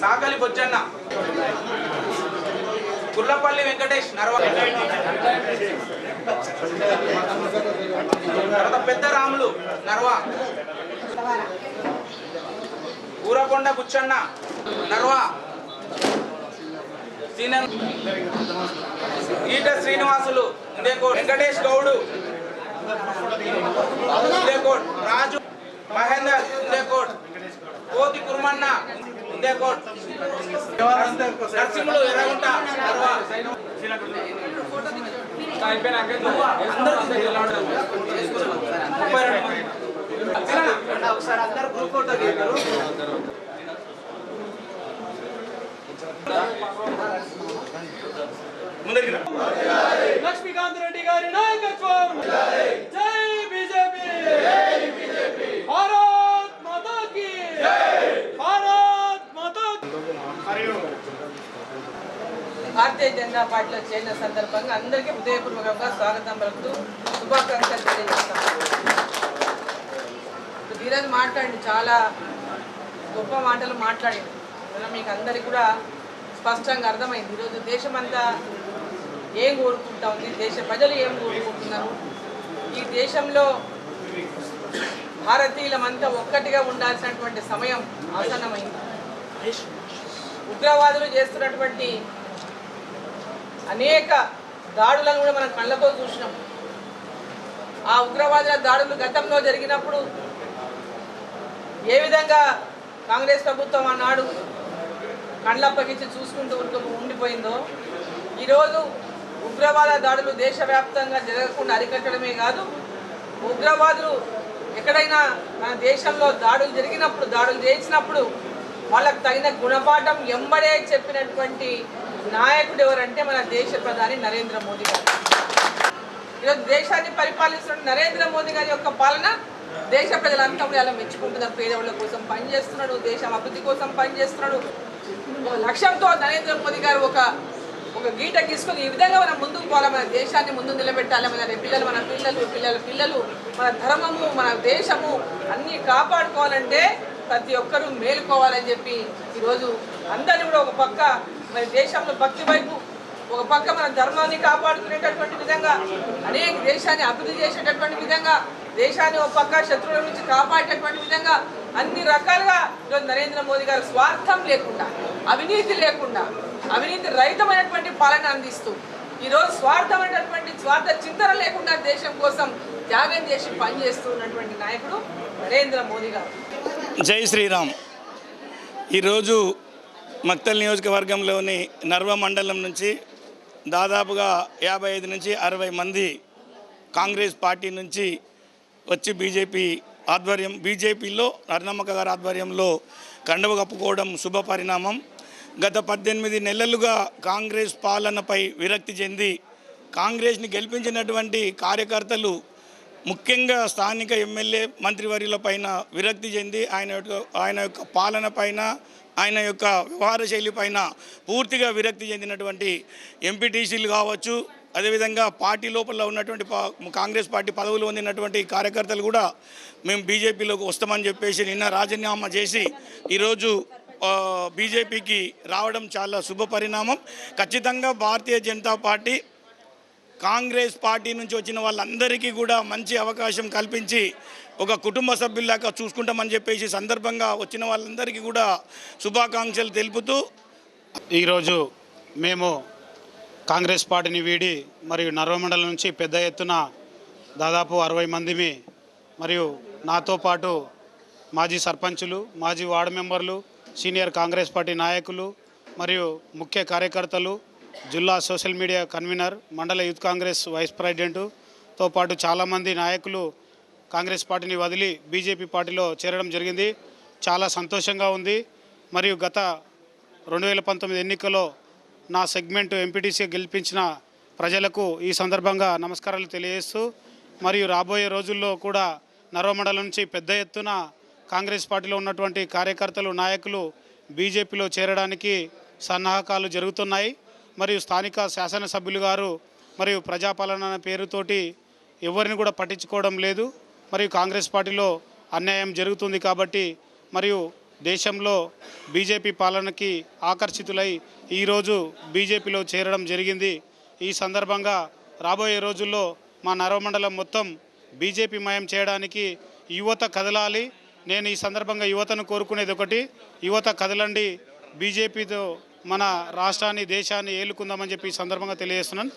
సాగలి బొజ్జన్న. గుర్లపల్లి వెంకటేష్ నరవ తర్వాత పెద్ద రాములు నర్వా. ఊరకొండ బుచ్చన్న నర్వా. సీనియర్ ఈట శ్రీనివాసులు ఇందేకోట్ వెంకటేష్ గౌడు. ఇందేకోట్ రాజు మహేందర్ ఇందేకోట్ కోతి కుర్మన్న ఇందేకోట్ నరసింహులు ఎర్రగుంట. ఒకసారి అందరు గ్రూప్ ఫోటో దిగారు ముందరికి రా. లక్ష్మీకాంత్ రెడ్డి గారి నాయకత్వం. భారతీయ జనతా పార్టీలో చేరిన సందర్భంగా అందరికీ హృదయపూర్వకంగా స్వాగతం పలుకుతూ శుభాకాంక్షలు తెలియజేస్తాం ధీరజ్ మాట్లాడి చాలా గొప్ప మాటలు మాట్లాడింది మనం మీకు అందరికీ కూడా స్పష్టంగా అర్థమైంది. ఈరోజు దేశమంతా ఏం కోరుకుంటా ఉంది? దేశ ప్రజలు ఏం కోరుకుంటున్నారు? ఈ దేశంలో భారతీయులమంతా ఒక్కటిగా ఉండాల్సినటువంటి సమయం ఆసన్నమైంది. ఉగ్రవాదులు చేస్తున్నటువంటి అనేక దాడులను కూడా మనం కళ్ళతో చూసినాం. ఆ ఉగ్రవాదుల దాడులు గతంలో జరిగినప్పుడు ఏ విధంగా కాంగ్రెస్ ప్రభుత్వం ఆనాడు కళ్ళప్పగించి చూసుకుంటూ ఉంటూ- ఉండిపోయిందో ఈరోజు ఉగ్రవాద దాడులు దేశవ్యాప్తంగా జరగకుండా అరికట్టడమే కాదు ఉగ్రవాదులు ఎక్కడైనా మన దేశంలో దాడులు జరిగినప్పుడు దాడులు చేసినప్పుడు వాళ్ళకు తగిన గుణపాఠం ఎంబడే చెప్పినటువంటి నాయకుడు ఎవరంటే మన దేశ ప్రధాని నరేంద్ర మోదీ గారు. ఈరోజు దేశాన్ని పరిపాలిస్తున్న నరేంద్ర మోదీ గారి యొక్క పాలన దేశ ప్రజలంతా కూడా ఇలా మెచ్చుకుంటున్నారు పేదవాళ్ళ కోసం పనిచేస్తున్నాడు దేశం అభివృద్ధి కోసం పనిచేస్తున్నాడు. లక్ష్యంతో నరేంద్ర మోదీ గారు ఒక ఒక గీట గీసుకొని ఈ విధంగా మనం ముందుకు పోవాలి. మన దేశాన్ని ముందు నిలబెట్టాలి. మన పిల్లలు మన పిల్లలు పిల్లల పిల్లలు మన ధర్మము మన దేశము అన్నీ కాపాడుకోవాలంటే ప్రతి ఒక్కరూ మేలుకోవాలని చెప్పి ఈరోజు అందరినీ కూడా ఒక పక్క మరి దేశంలో భక్తి వైపు ఒక పక్క మన ధర్మాన్ని కాపాడుకునేటటువంటి విధంగా అనేక దేశాన్ని అభివృద్ధి చేసేటటువంటి విధంగా దేశాన్ని ఒక పక్క శత్రువుల నుంచి కాపాడేటటువంటి విధంగా అన్ని రకాలుగా ఈరోజు నరేంద్ర మోదీ గారు స్వార్థం లేకుండా అవినీతి లేకుండా అవినీతి రహితమైనటువంటి పాలన అందిస్తూ ఈరోజు స్వార్థమైనటువంటి స్వార్థ చింతన లేకుండా దేశం కోసం త్యాగం చేసి పనిచేస్తూ ఉన్నటువంటి నాయకుడు నరేంద్ర మోదీ గారు. జై శ్రీరామ్. ఈరోజు మక్తల్ నియోజకవర్గంలోని నర్వ మండలం నుంచి దాదాపుగా యాభై ఐదు నుంచి అరవై మంది కాంగ్రెస్ పార్టీ నుంచి వచ్చి బీజేపీ ఆధ్వర్యం బీజేపీలో అరుణమ్మక్క గారి ఆధ్వర్యంలో కండవ కప్పుకోవడం శుభ పరిణామం. గత పద్దెనిమిది నెలలుగా కాంగ్రెస్ పాలనపై విరక్తి చెంది కాంగ్రెస్ని గెలిపించినటువంటి కార్యకర్తలు ముఖ్యంగా స్థానిక ఎమ్మెల్యే మంత్రివర్యుల పైన విరక్తి చెంది ఆయన యొక్క ఆయన యొక్క పాలన పైన ఆయన యొక్క వ్యవహార శైలి పైన పూర్తిగా విరక్తి చెందినటువంటి ఎంపీటీసీలు కావచ్చు అదేవిధంగా పార్టీ లోపల ఉన్నటువంటి కాంగ్రెస్ పార్టీ పదవులు పొందినటువంటి కార్యకర్తలు కూడా మేము బీజేపీలోకి వస్తామని చెప్పేసి నిన్న రాజీనామా చేసి ఈరోజు బీజేపీకి రావడం చాలా శుభ పరిణామం. ఖచ్చితంగా భారతీయ జనతా పార్టీ కాంగ్రెస్ పార్టీ నుంచి వచ్చిన వాళ్ళందరికీ కూడా మంచి అవకాశం కల్పించి ఒక కుటుంబ సభ్యుల్లాగా చూసుకుంటామని చెప్పేసి సందర్భంగా వచ్చిన వాళ్ళందరికీ కూడా శుభాకాంక్షలు తెలుపుతూ ఈరోజు మేము కాంగ్రెస్ పార్టీని వీడి మరియు నర్వమండలం నుంచి పెద్ద ఎత్తున దాదాపు అరవై మందిమి మరియు నాతో పాటు మాజీ సర్పంచులు మాజీ వార్డు మెంబర్లు సీనియర్ కాంగ్రెస్ పార్టీ నాయకులు మరియు ముఖ్య కార్యకర్తలు జిల్లా సోషల్ మీడియా కన్వీనర్ మండల యూత్ కాంగ్రెస్ వైస్ ప్రెసిడెంటుతో పాటు చాలామంది నాయకులు కాంగ్రెస్ పార్టీని వదిలి బీజేపీ పార్టీలో చేరడం జరిగింది. చాలా సంతోషంగా ఉంది. మరియు గత రెండు వేల పంతొమ్మిది ఎన్నికల్లో నా సెగ్మెంట్ ఎంపీటీసీ గెలిపించిన ప్రజలకు ఈ సందర్భంగా నమస్కారాలు తెలియజేస్తూ మరియు రాబోయే రోజుల్లో కూడా నర్వమండలం నుంచి పెద్ద ఎత్తున కాంగ్రెస్ పార్టీలో ఉన్నటువంటి కార్యకర్తలు నాయకులు బీజేపీలో చేరడానికి సన్నాహకాలు జరుగుతున్నాయి. మరియు స్థానిక శాసనసభ్యులు గారు మరియు ప్రజాపాలన అనే పేరుతోటి ఎవరిని కూడా పట్టించుకోవడం లేదు. మరియు కాంగ్రెస్ పార్టీలో అన్యాయం జరుగుతుంది కాబట్టి మరియు దేశంలో బీజేపీ పాలనకి ఆకర్షితులై ఈరోజు బీజేపీలో చేరడం జరిగింది. ఈ సందర్భంగా రాబోయే రోజుల్లో మా నరమండలం మొత్తం బీజేపీ మయం చేయడానికి యువత కదలాలి. నేను ఈ సందర్భంగా యువతను కోరుకునేది ఒకటి యువత కదలండి. బీజేపీతో మన రాష్ట్రాన్ని దేశాన్ని ఏలుకుందామని చెప్పి ఈ సందర్భంగా తెలియజేస్తున్నాను.